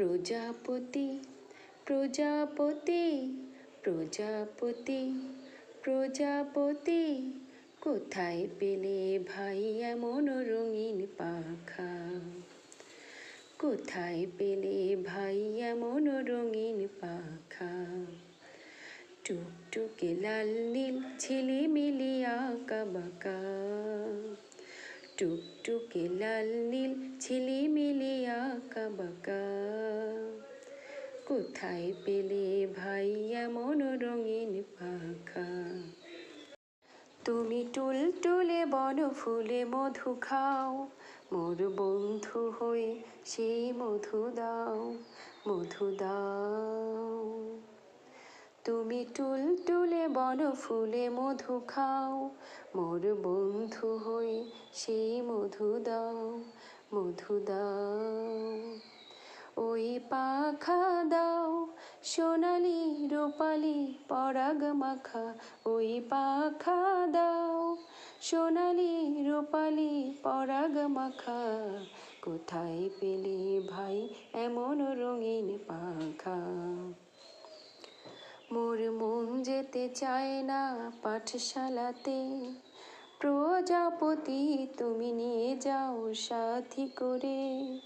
প্রজাপতি প্রজাপতি প্রজাপতি প্রজাপতি, কোথায় পেলে ভাই এমন রঙিন পাখা? কোথায় পেলে ভাই এমন রঙিন পাখা? টুকটুকে লাল নীল ঝিলিমিলি আঁকা বাঁকা। টুকটুকে লাল নীল ঝিলিমিলি আঁকা বাঁকা। কোথায় পেলে ভাই এমন রঙিন পাখা? তুমি টুলটুলে বন ফুলে মধু খাও, মোর বন্ধু হয়ে সেই মধু দাও মধু দাও। তুমি টুলটুলে বন ফুলে মধু খাও, মোর বন্ধু হয়ে সেই মধু দাও মধু দাও। ওই পাখা দাও, সোনালি রূপালি পরাগ মাখা। ওই পাখা দাও, সোনালি রূপালি পরাগ মাখা। কোথায় পেলে ভাই এমন রঙিন পাখা? মোর মন যেতে চায় না পাঠশালাতে। প্রজাপতি তুমি নিয়ে যাও সাথী করে।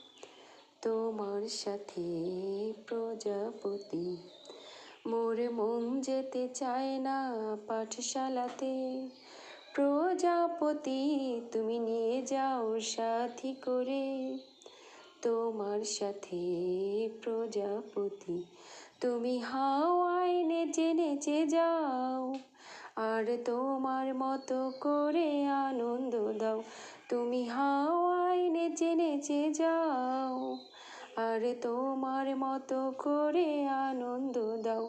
তোমার সাথে প্রজাপতি। মোর মন যেতে চায় না পাঠশালাতে। প্রজাপতি, তুমি নিয়ে যাও সাথী করে। তোমার সাথে প্রজাপতি, তুমি হাওয়ায় নেচে নেচে যাও। আর তোমার মতো করে আনন্দ দাও, তুমি হাওয়ায় নেচে নেচে যাও। আর তোমার মতো করে আনন্দ দাও।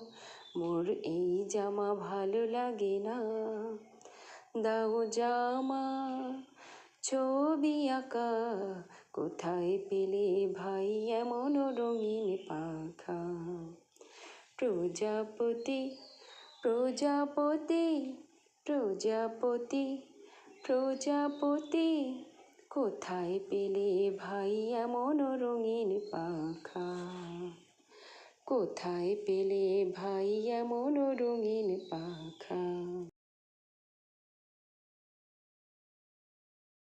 মোর এই জামা ভালো লাগে না। দাও জামা, ছবি আঁকা। কোথায় পেলে ভাই এমন রঙিন পাখা? প্রজাপতি প্রজাপতি প্রজাপতি প্রজাপতি। কোথায় পেলে ভাই এমন রঙিন পাখা? কোথায় পেলে ভাই এমন রঙিন পাখা?